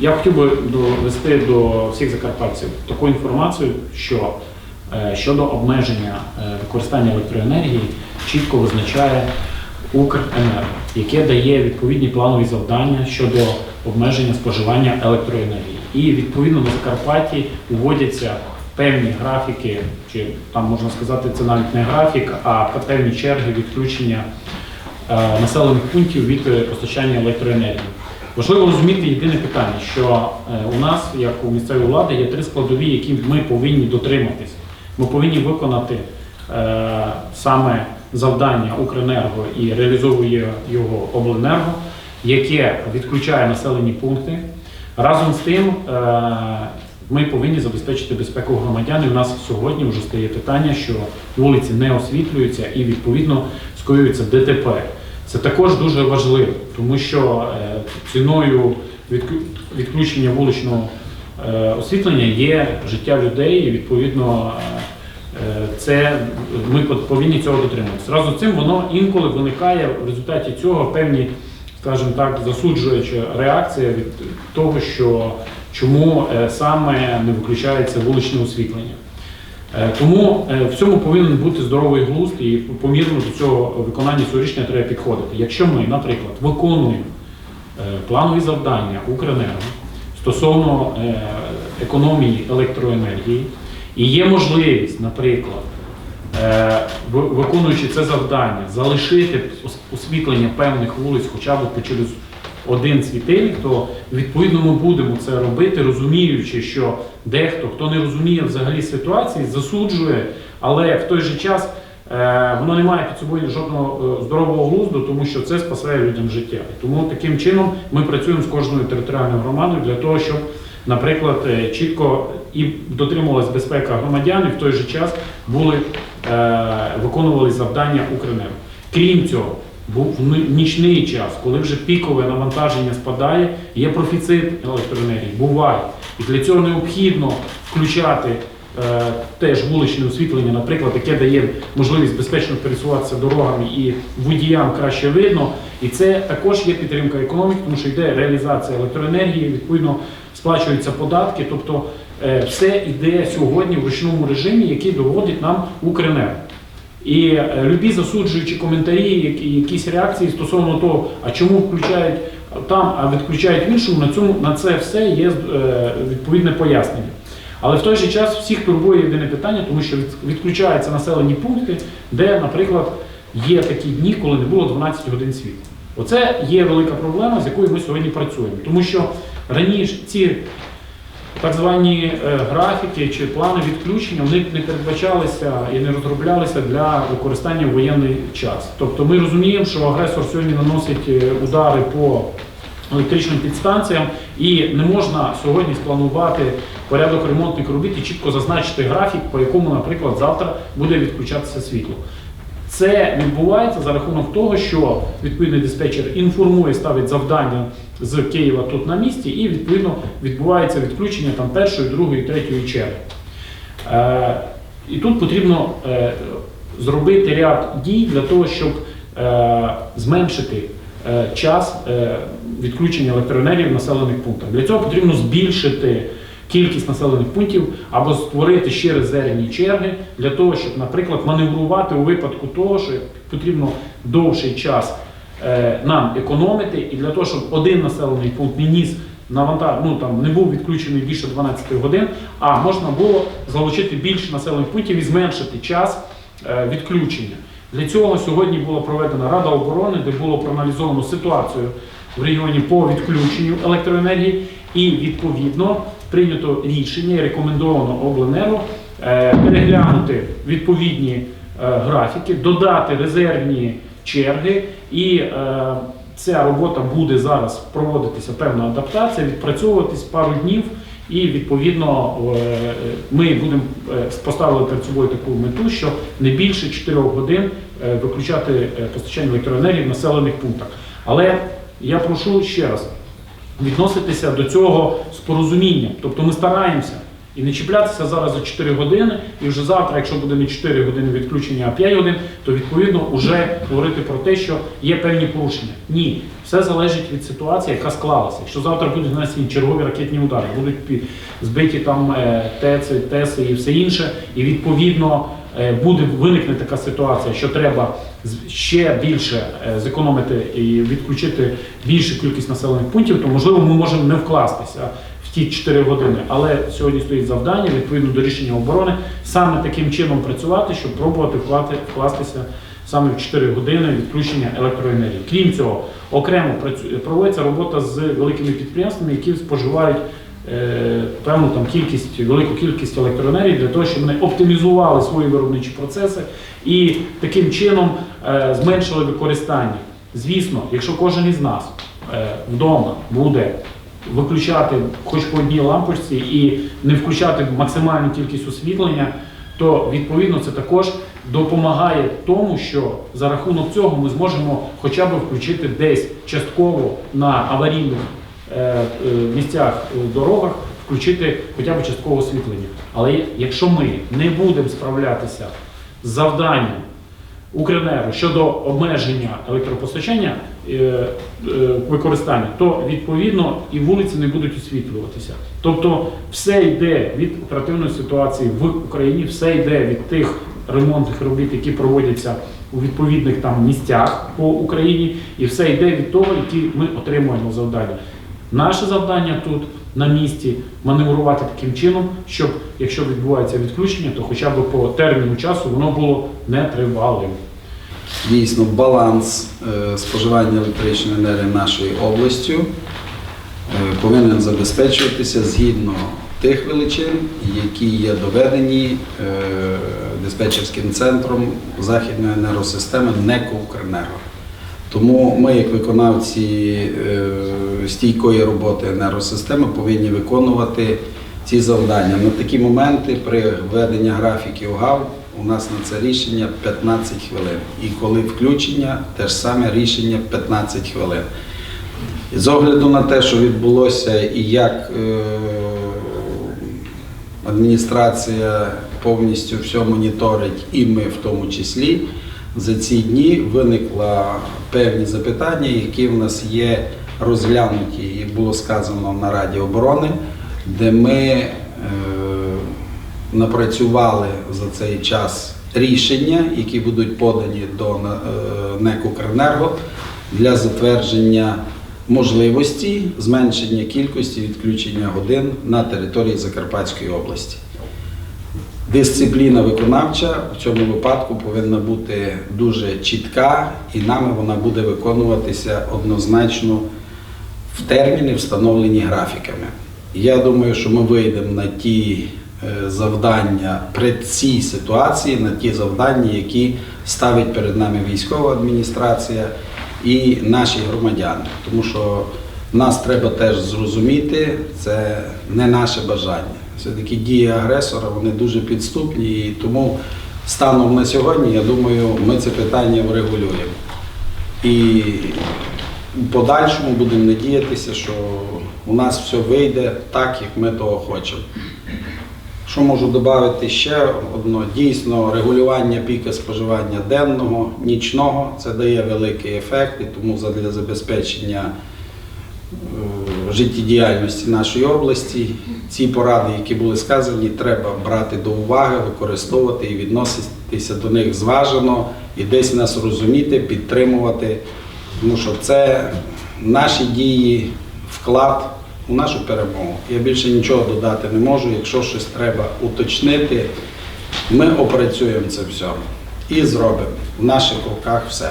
Я хотів би довести до всіх закарпатців таку інформацію, що е, щодо обмеження е, використання електроенергії чітко визначає Укренерго, яке дає відповідні планові завдання щодо обмеження споживання електроенергії. І відповідно на Закарпатті вводяться певні графіки, чи там можна сказати, це навіть не графік, а певні черги відключення е, населених пунктів від е, постачання електроенергії. Важливо розуміти єдине питання, що е, у нас, як у місцевої влади, є три складові, які ми повинні дотриматись. Ми повинні виконати е, саме завдання Укренерго і реалізовує його обленерго, яке відключає населені пункти. Разом з тим, е, ми повинні забезпечити безпеку громадян. І у нас сьогодні вже стає питання, що вулиці не освітлюються і відповідно скоюється ДТП. Це також дуже важливо, тому що е, ціною відклю- відключення вуличного е, освітлення є життя людей, і відповідно е, це ми повинні цього дотримуватися. Разом з цим воно інколи виникає в результаті цього певні, скажімо так, засуджуюча реакція від того, що чому е, саме не виключається вуличне освітлення. Е, Тому е, в цьому повинен бути здоровий глузд і помірно до цього виконання цього рішення треба підходити. Якщо ми, наприклад, виконуємо планові завдання Укренерго стосовно економії електроенергії, і є можливість, наприклад, виконуючи це завдання, залишити освітлення певних вулиць хоча б через один світильник, то відповідно ми будемо це робити, розуміючи, що дехто, хто не розуміє взагалі ситуації, засуджує, але в той же час е, воно не має під собою жодного е, здорового глузду, тому що це спасає людям життя. Тому таким чином ми працюємо з кожною територіальною громадою для того, щоб, наприклад, е, чітко і дотримувалась безпека громадян, і в той же час були виконували завдання Укренерго. Крім цього, був ни- нічний час, коли вже пікове навантаження спадає, є профіцит електроенергії, буває. І для цього необхідно включати е, теж вуличне освітлення, наприклад, яке дає можливість безпечно пересуватися дорогами і водіям краще видно. І це також є підтримка економіки, тому що йде реалізація електроенергії, відповідно сплачуються податки. Тобто е, все йде сьогодні в ручному режимі, який доводить нам Укренерго. І е, любі засуджуючі коментарі, які, якісь реакції стосовно того, а чому включають там, а відключають в іншому, на цьому на це все є е, відповідне пояснення. Але в той же час всіх турбує єдине питання, тому що відключаються населені пункти, де, наприклад, є такі дні, коли не було 12 годин світла. Оце є велика проблема, з якою ми сьогодні працюємо. Тому що раніше ці так звані е, графіки чи плани відключення вони не передбачалися і не розроблялися для використання в воєнний час. Тобто ми розуміємо, що агресор сьогодні наносить е, удари по електричним підстанціям, і не можна сьогодні спланувати порядок ремонтних робіт і чітко зазначити графік, по якому, наприклад, завтра буде відключатися світло. Це відбувається за рахунок того, що відповідний диспетчер інформує, ставить завдання з Києва тут на місці, і відповідно відбувається відключення там першої, другої, третьої черги. Е, і тут потрібно е, зробити ряд дій для того, щоб е, зменшити е, час е, відключення електроенергії в населених пунктах. Для цього потрібно збільшити кількість населених пунктів або створити ще резервні черги для того, щоб, наприклад, маневрувати у випадку того, що потрібно довший час е, нам економити, і для того, щоб один населений пункт не ніс навантаж, ну там не був відключений більше 12 годин, а можна було залучити більше населених пунктів і зменшити час е, відключення. Для цього сьогодні була проведена Рада оборони, де було проаналізовано ситуацію в регіоні по відключенню електроенергії, і відповідно прийнято рішення і рекомендовано обленерго е, переглянути відповідні е, графіки, додати резервні черги, і е, ця робота буде зараз проводитися певна адаптація, відпрацьовуватись пару днів. І відповідно ми будемо поставили перед собою таку мету, що не більше 4 годин виключати постачання електроенергії в населених пунктах. Але я прошу ще раз відноситися до цього з порозумінням. Тобто ми стараємося І не чіплятися зараз за 4 години, і вже завтра, якщо буде не 4 години відключення, а 5 годин, то відповідно вже говорити про те, що є певні порушення. Ні, все залежить від ситуації, яка склалася. Якщо завтра будуть нанесені чергові ракетні удари, будуть збиті там е, ТЕЦи, ТЕСи і все інше, і відповідно буде виникне така ситуація, що треба ще більше е, зекономити і відключити більшу кількість населених пунктів, то можливо ми можемо не вкластися в ті 4 години. Але сьогодні стоїть завдання відповідно до рішення оборони саме таким чином працювати, щоб пробувати вкластися саме в 4 години відключення електроенергії. Крім цього, окремо проводиться робота з великими підприємствами, які споживають е, певну там кількість, велику кількість електроенергії для того, щоб вони оптимізували свої виробничі процеси і таким чином е, зменшили використання. Звісно, якщо кожен із нас е, вдома буде виключати хоч по одній лампочці і не включати максимальну кількість освітлення, то відповідно це також допомагає тому, що за рахунок цього ми зможемо хоча б включити десь частково на аварійних е, е, місцях е, дорогах, включити хоча б частково освітлення. Але якщо ми не будемо справлятися з завданням Укренерго щодо обмеження електропостачання е, е, використання, то відповідно і вулиці не будуть освітлюватися. Тобто все йде від оперативної ситуації в Україні, все йде від тих ремонтних робіт, які проводяться у відповідних там місцях по Україні, і все йде від того, які ми отримуємо завдання. Наше завдання тут на місці маневрувати таким чином, щоб якщо відбувається відключення, то хоча б по терміну часу воно було нетривалим. Дійсно, баланс е, споживання електричної енергії нашою областю е, повинен забезпечуватися згідно тих величин, які є доведені е, диспетчерським центром західної енергосистеми НЕКО «Укренерго». Тому ми, як виконавці е, стійкої роботи енергосистеми, повинні виконувати ці завдання. На такі моменти при введенні графіків ГАВ у нас на це рішення 15 хвилин. І коли включення, те ж саме рішення 15 хвилин. З огляду на те, що відбулося і як е, адміністрація повністю все моніторить, і ми в тому числі, за ці дні виникли певні запитання, які в нас є розглянуті, і було сказано на Раді оборони, де ми е, напрацювали за цей час рішення, які будуть подані до е, НЕК «Укренерго» для затвердження можливості зменшення кількості відключення годин на території Закарпатської області. Дисципліна виконавча в цьому випадку повинна бути дуже чітка, і нами вона буде виконуватися однозначно в терміни, встановлені графіками. Я думаю, що ми вийдемо на ті е, завдання при цій ситуації, на ті завдання, які ставить перед нами військова адміністрація і наші громадяни. Тому що нас треба теж зрозуміти, це не наше бажання. Все-таки дії агресора вони дуже підступні, і тому станом на сьогодні, я думаю, ми це питання врегулюємо. І в подальшому будемо надіятися, що у нас все вийде так, як ми того хочемо. Що можу додати ще одно? Дійсно, регулювання піка споживання денного, нічного це дає великий ефект, і тому для забезпечення життєдіяльності нашої області ці поради, які були сказані, треба брати до уваги, використовувати і відноситися до них зважено і десь нас розуміти, підтримувати, тому що це наші дії, вклад у нашу перемогу. Я більше нічого додати не можу. Якщо щось треба уточнити, ми опрацюємо це все і зробимо в наших руках все.